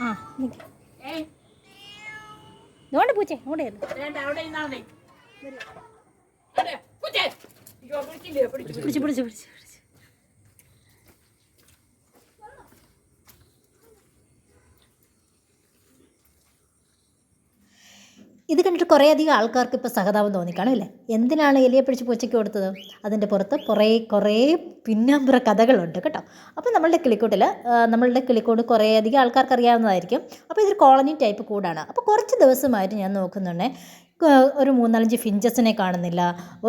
ആ. ഇതുകൊണ്ട് പൂച്ചേ ഇങ്ങോട്ട് പിടിച്ചു, പിടിച്ചു. പിടിച്ച് പിടിച്ച്. ഇത് കണ്ടിട്ട് കുറേയധികം ആൾക്കാർക്ക് ഇപ്പോൾ സഹതാപം തോന്നിക്കാണും അല്ലേ? എന്തിനാണ് എലിയെ പിടിച്ച് പൂച്ചയ്ക്ക് കൊടുത്തത്? അതിന്റെ പുറത്ത് കുറേ കുറേ പിന്നാമ്പുറ കഥകളുണ്ട് കേട്ടോ. അപ്പോൾ നമ്മളുടെ കിളിക്കൂട്ടിൽ നമ്മളുടെ കിളിക്കൂട് കുറേയധികം ആൾക്കാർക്ക് അറിയാവുന്നതായിരിക്കും. അപ്പോൾ ഇതൊരു കോളനി ടൈപ്പ് കൂടാണ്. അപ്പോൾ കുറച്ച് ദിവസമായിട്ട് ഞാൻ നോക്കുന്നുണ്ടേ. ഒരു മൂന്നാലഞ്ച് ഫിഞ്ചസിനെ കാണുന്നില്ല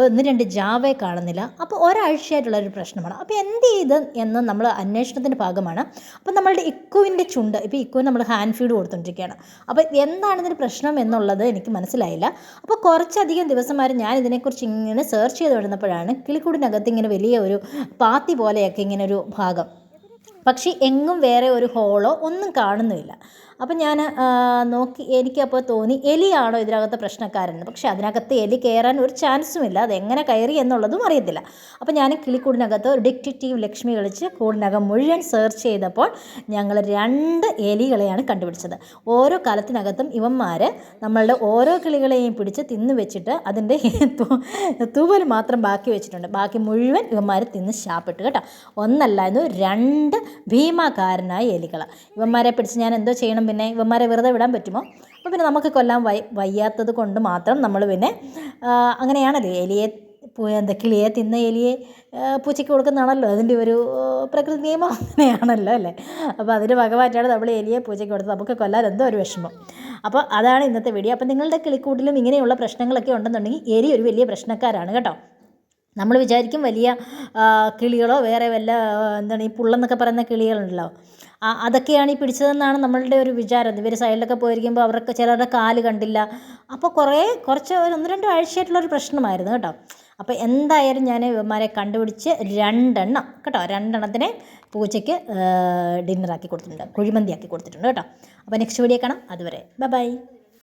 ഒന്ന് രണ്ട് ജാവയെ കാണുന്നില്ല. അപ്പോൾ ഒരാഴ്ചയായിട്ടുള്ള ഒരു പ്രശ്നമാണ്. അപ്പോൾ എന്ത് ചെയ്ത് എന്ന് നമ്മൾ അന്വേഷണത്തിന്റെ ഭാഗമാണ്. അപ്പോൾ നമ്മളുടെ ഇക്കുവിന്റെ ചുണ്ട് ഇപ്പോൾ ഇക്കുവിന് നമ്മൾ ഹാൻഡ് ഫീഡ് കൊടുത്തുകൊണ്ടിരിക്കുകയാണ്. അപ്പോൾ എന്താണ് ഇതിന്റെ പ്രശ്നം എന്നുള്ളത് എനിക്ക് മനസ്സിലായില്ല. അപ്പോൾ കുറച്ചധികം ദിവസമായിട്ട് ഞാൻ ഇതിനെക്കുറിച്ച് ഇങ്ങനെ സെർച്ച് ചെയ്ത് വരുന്നപ്പോഴാണ് കിളിക്കൂടിനകത്ത് ഇങ്ങനെ വലിയ ഒരു പാത്തി പോലെയൊക്കെ ഇങ്ങനെ ഒരു ഭാഗം. പക്ഷേ എങ്ങും വേറെ ഒരു ഹോളോ ഒന്നും കാണുന്നുമില്ല അപ്പം ഞാൻ നോക്കി എനിക്കപ്പോൾ തോന്നി എലിയാണോ ഇതിനകത്തെ പ്രശ്നക്കാരൻ പക്ഷേ അതിനകത്ത് എലി കയറാൻ ഒരു ചാൻസും ഇല്ല അതെങ്ങനെ കയറി എന്നുള്ളതും അറിയത്തില്ല. അപ്പം ഞാൻ കിളിക്കൂടിനകത്ത് ഒരു ഡിറ്റക്റ്റീവ് ലക്ഷ്മി കളിച്ച് കൂടിനകം മുഴുവൻ സെർച്ച് ചെയ്തപ്പോൾ ഞങ്ങൾ രണ്ട് എലികളെയാണ് കണ്ടുപിടിച്ചത്. ഓരോ കാലത്തിനകത്തും ഇവന്മാർ നമ്മളുടെ ഓരോ കിളികളെയും പിടിച്ച് തിന്നു വെച്ചിട്ട് അതിന്റെ തൂവൽ മാത്രം ബാക്കി വെച്ചിട്ടുണ്ട്. ബാക്കി മുഴുവൻ ഇവന്മാർ തിന്ന് ശാപ്പിട്ട് കേട്ടോ. ഒന്നല്ലായിരുന്നു രണ്ട് ഭീമാകാരനായ എലികൾ ഇവന്മാരെ പിടിച്ച് ഞാൻ എന്തോ ചെയ്യണം പിന്നെ ഇവന്മാരെ വെറുതെ വിടാൻ പറ്റുമോ? അപ്പോൾ പിന്നെ നമുക്ക് കൊല്ലാൻ വൈ വയ്യാത്തത് കൊണ്ട് മാത്രം നമ്മൾ പിന്നെ അങ്ങനെയാണല്ലോ എലിയെ എന്താ കിളിയെ തിന്ന എലിയെ പൂച്ചയ്ക്ക് കൊടുക്കുന്നതാണല്ലോ. അതിന്റെ ഒരു പ്രകൃതി നിയമം അങ്ങനെയാണല്ലോ അല്ലേ? അപ്പോൾ അതിന്റെ വകമാറ്റാണ് നമ്മൾ എലിയെ പൂച്ചയ്ക്ക് കൊടുത്തത്. നമുക്ക് കൊല്ലാൻ എന്തോ ഒരു വിഷമം. അപ്പോൾ അതാണ് ഇന്നത്തെ വീഡിയോ അപ്പോൾ നിങ്ങളുടെ കിളിക്കൂട്ടിലും ഇങ്ങനെയുള്ള പ്രശ്നങ്ങളൊക്കെ ഉണ്ടെന്നുണ്ടെങ്കിൽ എലി ഒരു വലിയ പ്രശ്നക്കാരാണ് കേട്ടോ. നമ്മൾ വിചാരിക്കും വലിയ കിളികളോ വേറെ വല്ല എന്താണ് ഈ പുള്ളെന്നൊക്കെ പറയുന്ന കിളികളുണ്ടല്ലോ. ആ, അതൊക്കെയാണ് ഈ പിടിച്ചതെന്നാണ് നമ്മളുടെ ഒരു വിചാരം. ഇവർ സൈഡിലൊക്കെ പോയിരിക്കുമ്പോൾ അവർക്ക് ചിലരുടെ കാൽ കണ്ടില്ല. അപ്പോൾ കുറേ കുറച്ച് ഒരു ഒന്ന് രണ്ട് ആഴ്ചയായിട്ടുള്ളൊരു പ്രശ്നമായിരുന്നു കേട്ടോ. അപ്പോൾ എന്തായാലും ഞാൻ ഇവന്മാരെ കണ്ടുപിടിച്ച് രണ്ടെണ്ണം കേട്ടോ രണ്ടെണ്ണത്തിനെ പൂച്ചയ്ക്ക് ഡിന്നറാക്കി കൊടുത്തിട്ടുണ്ട്. കുഴിമന്തിയാക്കി കൊടുത്തിട്ടുണ്ട് കേട്ടോ. അപ്പോൾ നെക്സ്റ്റ് വീഡിയോ കാണാം. അതുവരെ ബൈ.